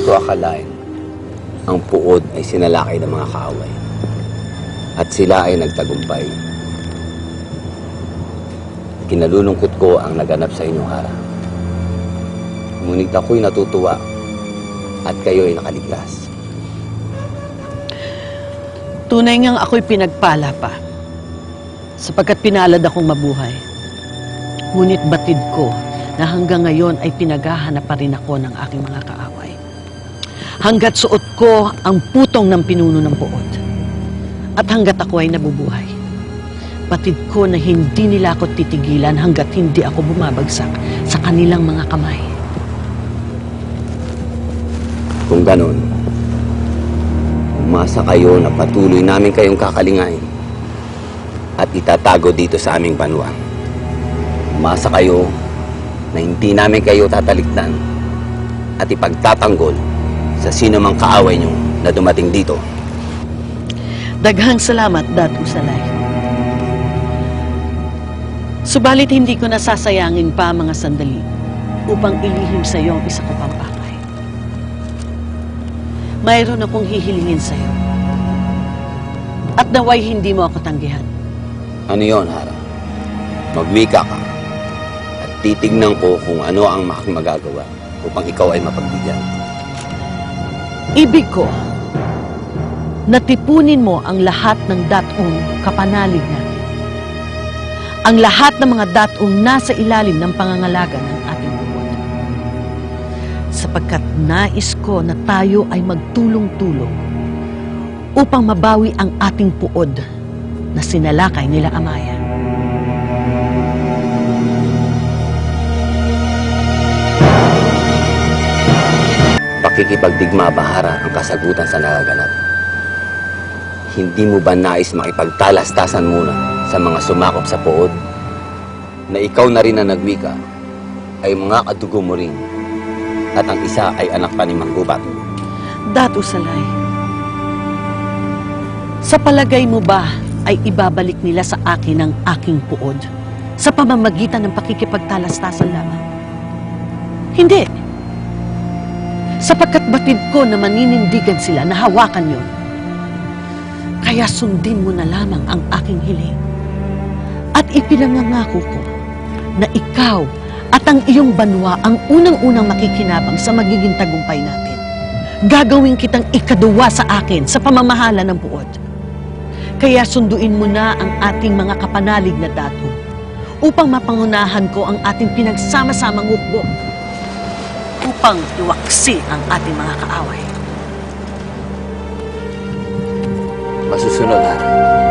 Hindi ko akalain ang puod ay sinalakay ng mga kaaway. At sila ay nagtagumpay. Kinalulungkot ko ang naganap sa inyong harap. Ngunit ako'y natutuwa at kayo'y nakaligtas. Tunay ngang ako'y pinagpala pa. Sapagkat pinalad akong mabuhay. Ngunit batid ko na hanggang ngayon ay pinaghahanap pa rin ako ng aking mga kaaway. Hanggat suot ko ang putong ng pinuno ng puot. At hanggat ako ay nabubuhay. Batid ko na hindi nila ako titigilan hanggat hindi ako bumabagsak sa kanilang mga kamay. Kung ganon, umasa kayo na patuloy namin kayong kakalingain at itatago dito sa aming banwa. Umasa kayo na hindi namin kayo tatalikdan at ipagtatanggol sa sino mang kaaway nyo na dumating dito. Daghang salamat, Datu Salay. Subalit hindi ko nasasayangin pa mga sandali upang ilihim sa iyo ang isa ko pang pakay. Mayroon akong hihilingin sa iyo. At naway hindi mo ako tanggihan. Ano yon, Hara? Magwika ka at titignan ko kung ano ang aking magagawa upang ikaw ay mapagbigyan. Ibig ko, natipunin mo ang lahat ng datong kapanalig natin. Ang lahat ng mga datong nasa ilalim ng pangangalaga ng ating bukod. Sapagkat nais ko na tayo ay magtulong-tulong upang mabawi ang ating puod na sinalakay nila Amaya. Pakikipagdigma ba, Hara, ang kasagutan sa nagaganap? Hindi mo ba nais makipagtalastasan muna sa mga sumakop sa pood? Na ikaw na rin na nagwika ay mga kadugo mo rin at ang isa ay anak pa ni Manggubat. Datu Salay, sa palagay mo ba ay ibabalik nila sa akin ang aking puod sa pamamagitan ng pakikipagtalastasan lamang? Hindi. Sapagkat batid ko na maninindigan sila na hawakan yon. Kaya sundin mo na lamang ang aking hiling. At ipinangangako ko na ikaw at ang iyong banwa ang unang-unang makikinabang sa magiging tagumpay natin. Gagawin kitang ikaduwa sa akin sa pamamahala ng buod. Kaya sunduin mo na ang ating mga kapanalig na dato upang mapangunahan ko ang ating pinagsama-samang hukbo upang iwaksi ang ating mga kaaway. Masusunod, Hara.